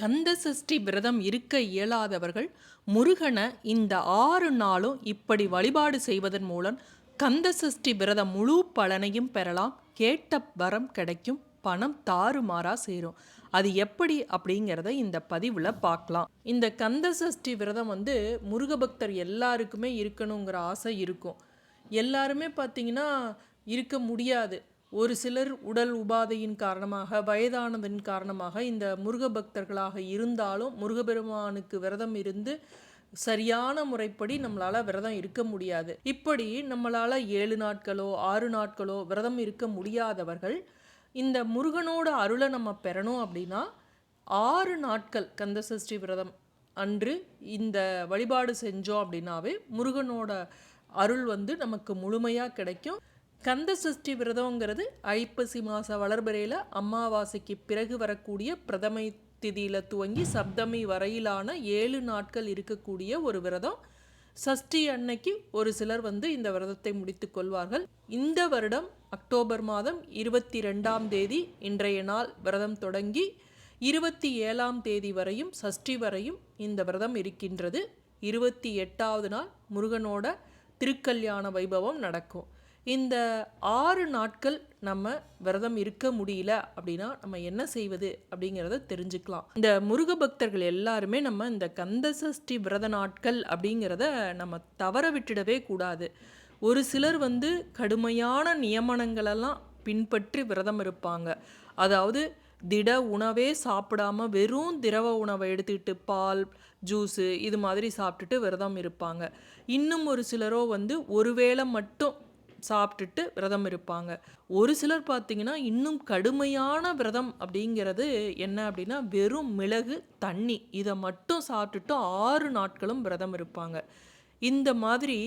கந்த சஷ்டி விரதம் இருக்க இயலாதவர்கள் முருகனை இந்த ஆறு நாளும் இப்படி வழிபாடு செய்வதன் மூலம் கந்த சஷ்டி விரதம் முழு பலனையும் பெறலாம். கேட்ட வரம் கிடைக்கும். பணம் தாறுமாறா சேரும். அது எப்படி அப்படிங்கிறத இந்த பதிவில் பார்க்கலாம். இந்த கந்த சஷ்டி விரதம் வந்து முருக பக்தர் எல்லாருக்குமே இருக்கணுங்கிற ஆசை இருக்கும். எல்லாருமே பார்த்தீங்கன்னா இருக்க முடியாது. ஒரு சிலர் உடல் உபாதையின் காரணமாக வயதானதன் காரணமாக இந்த முருக பக்தர்களாக இருந்தாலும் முருகபெருமானுக்கு விரதம் இருந்து சரியான முறைப்படி நம்மளால் விரதம் இருக்க முடியாது. இப்படி நம்மளால் ஏழு நாட்களோ ஆறு நாட்களோ விரதம் இருக்க முடியாதவர்கள் இந்த முருகனோட அருளை நம்ம பெறணும் அப்படின்னா ஆறு நாட்கள் கந்தசஷ்டி விரதம் அன்று இந்த வழிபாடு செஞ்சோம் அப்படின்னாவே முருகனோட அருள் வந்து நமக்கு முழுமையாக கிடைக்கும். கந்த சஷ்டி விரதங்கிறது ஐப்பசி மாத வளர்பிறையில் அமாவாசைக்கு பிறகு வரக்கூடிய பிரதமை திதியில் துவங்கி சப்தமி வரையிலான ஏழு நாட்கள் இருக்கக்கூடிய ஒரு விரதம். சஷ்டி அன்னைக்கு ஒரு சிலர் வந்து இந்த விரதத்தை முடித்து கொள்வார்கள். இந்த வருடம் அக்டோபர் மாதம் இருபத்தி ரெண்டாம் தேதி இன்றைய நாள் விரதம் தொடங்கி இருபத்தி ஏழாம் தேதி வரையும் சஷ்டி வரையும் இந்த விரதம் இருக்கின்றது. இருபத்தி எட்டாவது நாள் முருகனோட திருக்கல்யாண வைபவம் நடக்கும். இந்த ஆறு நாட்கள் நம்ம விரதம் இருக்க முடியல அப்படின்னா நம்ம என்ன செய்வது அப்படிங்கிறத தெரிஞ்சுக்கலாம். இந்த முருக பக்தர்கள் எல்லாருமே நம்ம இந்த கந்த சஷ்டி விரத நாட்கள் அப்படிங்கிறத நம்ம தவற விட்டுடவே கூடாது. ஒரு சிலர் வந்து கடுமையான நியமனங்களெல்லாம் பின்பற்றி விரதம் இருப்பாங்க. அதாவது திட உணவே சாப்பிடாம வெறும் திரவ உணவை எடுத்துக்கிட்டு பால் ஜூஸு இது மாதிரி சாப்பிட்டுட்டு விரதம் இருப்பாங்க. இன்னும் ஒரு சிலரோ வந்து ஒருவேளை மட்டும் சாப்பிட்டுட்டு விரதம் இருப்பாங்க. ஒரு சிலர் பார்த்தீங்கன்னா இன்னும் கடுமையான விரதம் அப்படிங்கிறது என்ன அப்படின்னா வெறும் மிளகு தண்ணி இதை மட்டும் சாப்பிட்டுட்டு ஆறு நாட்களும் விரதம் இருப்பாங்க. இந்த மாதிரி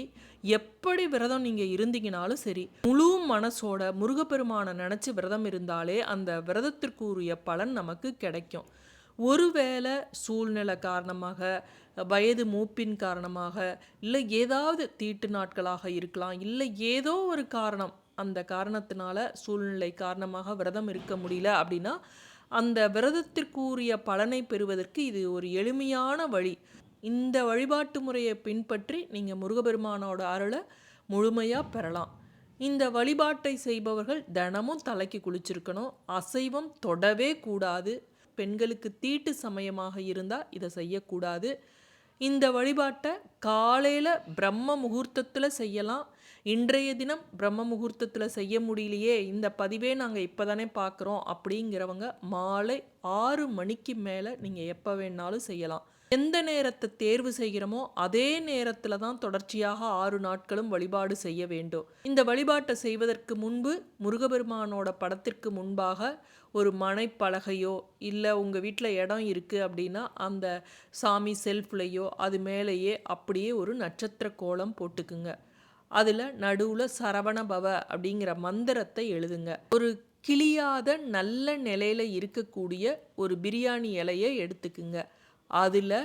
எப்படி விரதம் நீங்கள் இருந்தீங்கனாலும் சரி முழு மனசோட முருகப்பெருமானை நினச்சி விரதம் இருந்தாலே அந்த விரதத்திற்குரிய பலன் நமக்கு கிடைக்கும். ஒருவேளை சூழ்நிலை காரணமாக வயது மூப்பின் காரணமாக இல்லை ஏதாவது தீட்டு நாட்களாக இருக்கலாம் இல்லை ஏதோ ஒரு காரணம் அந்த காரணத்தினால சூழ்நிலை காரணமாக விரதம் இருக்க முடியல அப்படின்னா அந்த விரதத்திற்குரிய பலனை பெறுவதற்கு இது ஒரு எளிமையான வழி. இந்த வழிபாட்டு முறையை பின்பற்றி நீங்கள் முருகபெருமானோட அருளை முழுமையாக பெறலாம். இந்த வழிபாட்டை செய்பவர்கள் தினமும் தலைக்கு குளிச்சிருக்கணும் அசைவம் தொடவே கூடாது. பெண்களுக்கு தீட்டு சமயமாக இருந்தால் இதை செய்யக்கூடாது. இந்த வழிபாட்டை காலையில் பிரம்ம முகூர்த்தத்தில் செய்யலாம். இன்றைய தினம் பிரம்ம முகூர்த்தத்தில் செய்ய முடியலையே இந்த பதிவே நாங்கள் இப்போ தானே பார்க்குறோம் அப்படிங்கிறவங்க மாலை ஆறு மணிக்கு மேலே நீங்கள் எப்போ வேணாலும் செய்யலாம். எந்த நேரத்தை தேர்வு செய்கிறோமோ அதே நேரத்தில் தான் தொடர்ச்சியாக ஆறு நாட்களும் வழிபாடு செய்ய வேண்டும். இந்த வழிபாட்டை செய்வதற்கு முன்பு முருகபெருமானோட படத்திற்கு முன்பாக ஒரு மனைப்பலகையோ இல்லை உங்கள் வீட்டில் இடம் இருக்குது அப்படின்னா அந்த சாமி செல்ஃப்லேயோ அது மேலேயே அப்படியே ஒரு நட்சத்திர கோலம் போட்டுக்குங்க. அதில் நடுவில் சரவண பவ அப்படிங்கிற மந்திரத்தை எழுதுங்க. ஒரு கிளியாத நல்ல நிலையில் இருக்கக்கூடிய ஒரு பிரியாணி இலையை எடுத்துக்குங்க. அதில்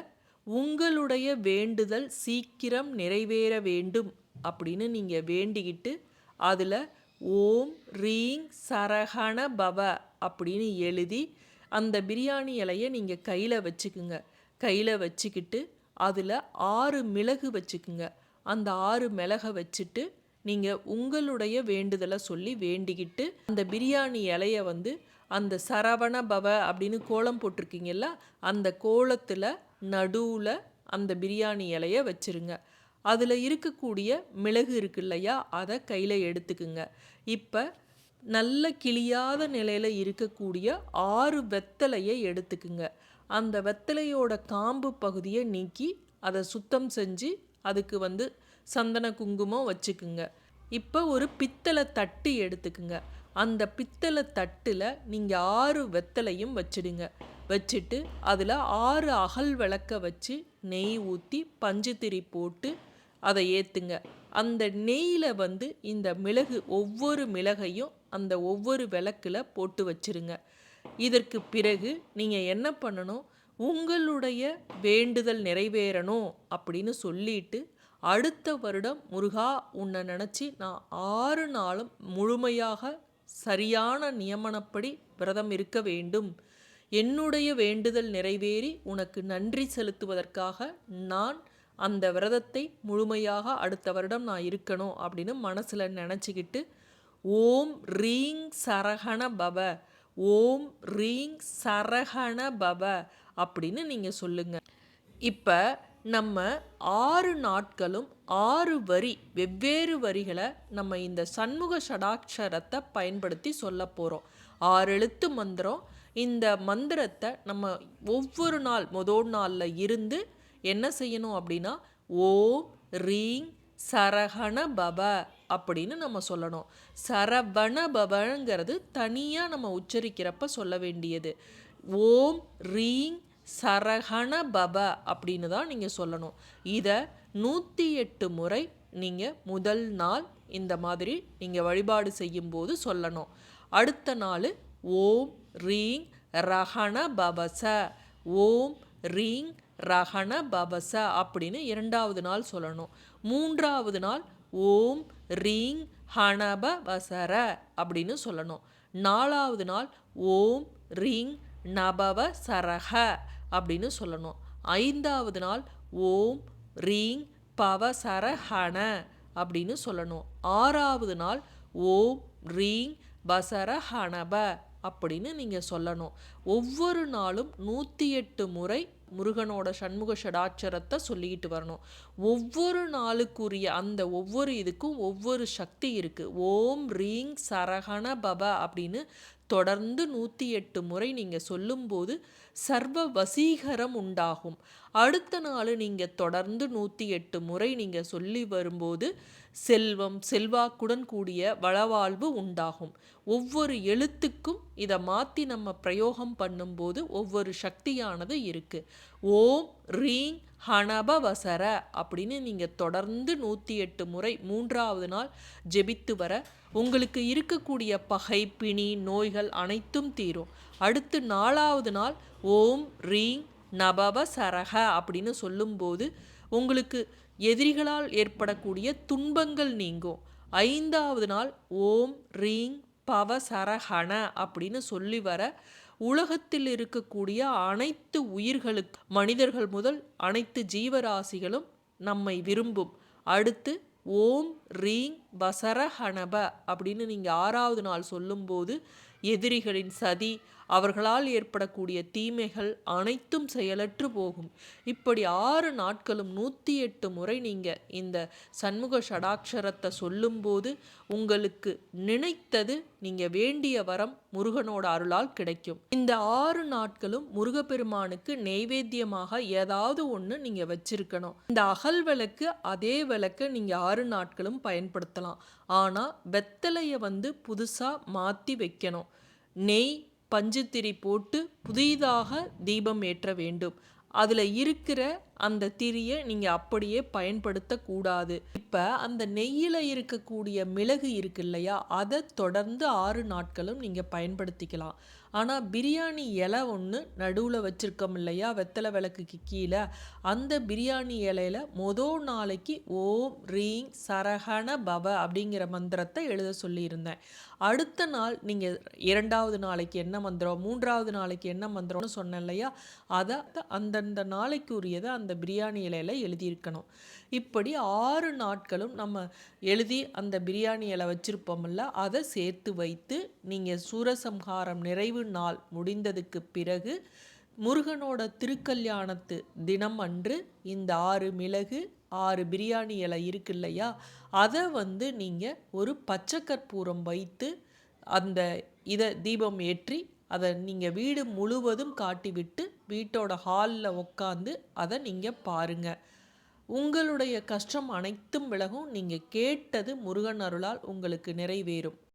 உங்களுடைய வேண்டுதல் சீக்கிரம் நிறைவேற வேண்டும் அப்படின்னு நீங்கள் வேண்டிக்கிட்டு அதில் ஓம் ரீங் சரகண பவ அப்படின்னு எழுதி அந்த பிரியாணி இலையை நீங்கள் கையில் வச்சுக்குங்க. கையில் வச்சுக்கிட்டு அதில் ஆறு மிளகு வச்சுக்குங்க. அந்த ஆறு மிளகை வச்சுட்டு நீங்கள் உங்களுடைய வேண்டுதலை சொல்லி வேண்டிக்கிட்டு அந்த பிரியாணி இலையை வந்து அந்த சரவண பவ அப்படின்னு கோலம் போட்டிருக்கீங்கல்ல அந்த கோலத்தில் நடுவில் அந்த பிரியாணி இலையை வச்சுருங்க. அதில் இருக்கக்கூடிய மிளகு இருக்கு இல்லையா? அதை கையில் எடுத்துக்குங்க. இப்போ நல்ல கிளியாத நிலையில் இருக்கக்கூடிய ஆறு வெத்தலையை எடுத்துக்குங்க. அந்த வெத்தலையோட காம்பு பகுதியை நீக்கி அதை சுத்தம் செஞ்சு அதுக்கு வந்து சந்தன குங்குமம் வச்சுக்குங்க. இப்போ ஒரு பித்தளை தட்டு எடுத்துக்குங்க. அந்த பித்தளை தட்டில் நீங்கள் ஆறு வெத்தலையும் வச்சிடுங்க. வச்சுட்டு அதில் ஆறு அகல் விளக்க வச்சு நெய் ஊற்றி பஞ்சு போட்டு அதை ஏற்றுங்க அந்த நெய்யில் வந்து இந்த மிளகு ஒவ்வொரு மிளகையும் அந்த ஒவ்வொரு விளக்கில் போட்டு வச்சிருங்க. இதற்கு பிறகு நீங்கள் என்ன பண்ணணும்? உங்களுடைய வேண்டுதல் நிறைவேறணும் அப்படின்னு சொல்லிட்டு அடுத்த வருடம் முருகா உன்னை நினச்சி நான் ஆறு நாளும் முழுமையாக சரியான நியமனப்படி விரதம் இருக்க வேண்டும். என்னுடைய வேண்டுதல் நிறைவேறி உனக்கு நன்றி செலுத்துவதற்காக நான் அந்த விரதத்தை முழுமையாக அடுத்த வருடம் நான் இருக்கணும் அப்படின்னு மனசில் நினச்சிக்கிட்டு ஓம் ரீங் சரகண பவ ஓம் ரீங் சரகண பவ அப்படின்னு நீங்கள் சொல்லுங்கள் இப்போ நம்ம ஆறு நாட்களும் ஆறு வரி வெவ்வேறு வரிகளை நம்ம இந்த சண்முக ஷடாட்சரத்தை பயன்படுத்தி சொல்ல போகிறோம் ஆறு எழுத்து மந்திரம் இந்த மந்திரத்தை நம்ம ஒவ்வொரு நாள் முதல் நாளில் இருந்து என்ன செய்யணும் அப்படின்னா ஓம் ரீங் சரகண பப அப்படின்னு நம்ம சொல்லணும். சரவண பபங்கிறது தனியாக நம்ம உச்சரிக்கிறப்ப சொல்ல வேண்டியது. ஓம் ரீங் சரகண பப அப்படின்னு தான் நீங்கள் சொல்லணும். இதை நூற்றி எட்டு முறை நீங்கள் முதல் நாள் இந்த மாதிரி நீங்கள் வழிபாடு செய்யும்போது சொல்லணும். அடுத்த நாள் ஓம் ரீங் ரஹண பபச ஓம் ரீங் ரஹண பவச அப்படின்னு இரண்டாவது நாள் சொல்லணும். மூன்றாவது நாள் ஓம் ரீங் ஹணப வசர அப்படின்னு சொல்லணும். நாலாவது நாள் ஓம் ரீங் நபவ சரக அப்படின்னு சொல்லணும். ஐந்தாவது நாள் ஓம் ரீங் பவசரஹண அப்படின்னு சொல்லணும். ஆறாவது நாள் ஓம் ரீங் பசரஹணப அப்படின்னு நீங்கள் சொல்லணும். ஒவ்வொரு நாளும் நூற்றி எட்டு முறை முருகனோட சண்முக ஷடாட்சரத்தை சொல்லிக்கிட்டு வரணும். ஒவ்வொரு நாளுக்குரிய அந்த ஒவ்வொரு இதுக்கும் ஒவ்வொரு சக்தி இருக்குது ஓம் ரீங் சரகண பப அப்படின்னு தொடர்ந்து நூற்றி எட்டு முறை நீங்கள் சொல்லும்போது சர்வ வசீகரம் உண்டாகும். அடுத்த நாள் நீங்கள் தொடர்ந்து நூற்றி எட்டு முறை நீங்கள் சொல்லி வரும்போது செல்வம் செல்வாக்குடன் கூடிய வளவாழ்வு உண்டாகும். ஒவ்வொரு எழுத்துக்கும் இதை மாற்றி நம்ம பிரயோகம் பண்ணும்போது ஒவ்வொரு சக்தியானது இருக்குது ஓம் ரீங் ஹனபவசர அப்படின்னு நீங்கள் தொடர்ந்து நூற்றி எட்டு முறை மூன்றாவது நாள் ஜெபித்து வர உங்களுக்கு இருக்கக்கூடிய பகை பிணி நோய்கள் அனைத்தும் தீரும். அடுத்து நாலாவது நாள் ஓம் ரீங் நபவ சரக அப்படின்னு சொல்லும்போது உங்களுக்கு எதிரிகளால் ஏற்படக்கூடிய துன்பங்கள் நீங்கும். ஐந்தாவது நாள் ஓம் ரீங் பவசரஹண அப்படின்னு சொல்லி வர உலகத்தில் இருக்கக்கூடிய அனைத்து உயிர்களுக்கு மனிதர்கள் முதல் அனைத்து ஜீவராசிகளும் நம்மை விரும்பும். அடுத்து ஓம் ரீங் வசரஹணப அப்படின்னு நீங்கள் ஆறாவது நாள் சொல்லும்போது எதிரிகளின் சதி அவர்களால் ஏற்படக்கூடிய தீமைகள் அனைத்தும் செயலற்று போகும். இப்படி ஆறு நாட்களும் நூற்றி எட்டு முறை நீங்கள் இந்த சண்முக ஷடாட்சரத்தை சொல்லும்போது உங்களுக்கு நினைத்தது நீங்கள் வேண்டிய வரம் முருகனோட அருளால் கிடைக்கும். இந்த ஆறு நாட்களும் முருகப்பெருமானுக்கு நெய்வேத்தியமாக ஏதாவது ஒன்று நீங்கள் வச்சிருக்கணும். இந்த அகல் விளக்கு அதே விளக்கை நீங்கள் ஆறு நாட்களும் பயன்படுத்தலாம். ஆனால் வெத்தலையை வந்து புதுசாக மாற்றி வைக்கணும். நெய் பஞ்சுத்திரி போட்டு புதிதாக தீபம் ஏற்ற வேண்டும். அதில் இருக்கிற அந்த திரியை நீங்கள் அப்படியே பயன்படுத்தக்கூடாது. இப்போ அந்த நெய்யில் இருக்கக்கூடிய மிளகு இருக்கு இல்லையா? அதை தொடர்ந்து ஆறு நாட்களும் நீங்கள் பயன்படுத்திக்கலாம். ஆனால் பிரியாணி இலை ஒன்று நடுவில் வச்சுருக்கோம் இல்லையா? வெத்தலை விளக்குக்கு கீழே. அந்த பிரியாணி இலையில் மொதல் நாளைக்கு ஓம் ரீங் சரஹண பவ அப்படிங்கிற மந்திரத்தை எழுத சொல்லியிருந்தேன். அடுத்த நாள் நீங்கள் இரண்டாவது நாளைக்கு என்ன மந்திரம்? மூன்றாவது நாளைக்கு என்ன மந்திரம்னு சொன்னேன் இல்லையா? அதை அந்தந்த நாளைக்கு உரியதை அந்த பிரியாணி இலையில் எழுதியிருக்கணும். இப்படி ஆறு நாட்களும் நம்ம எழுதி அந்த பிரியாணி இலை வச்சுருப்போம்ல அதை சேர்த்து வைத்து நீங்கள் சூரசம்ஹாரம் நிறைவு நாள் முடிந்ததுக்கு பிறகு முருகனோட திருக்கல்யாணத்து தினம் அன்று இந்த ஆறு மிளகு ஆறு பிரியாணி இலை இருக்கு இல்லையா அதை வந்து நீங்கள் ஒரு பச்சை கற்பூரம் வைத்து அந்த இதை தீபம் ஏற்றி அதை நீங்கள் வீடு முழுவதும் காட்டிவிட்டு வீட்டோட ஹாலில் உட்காந்து அதை நீங்கள் பாருங்கள் உங்களுடைய கஷ்டம் அனைத்தும் விலகும். நீங்கள் கேட்டது முருகன் அருளால் உங்களுக்கு நிறைவேறும்.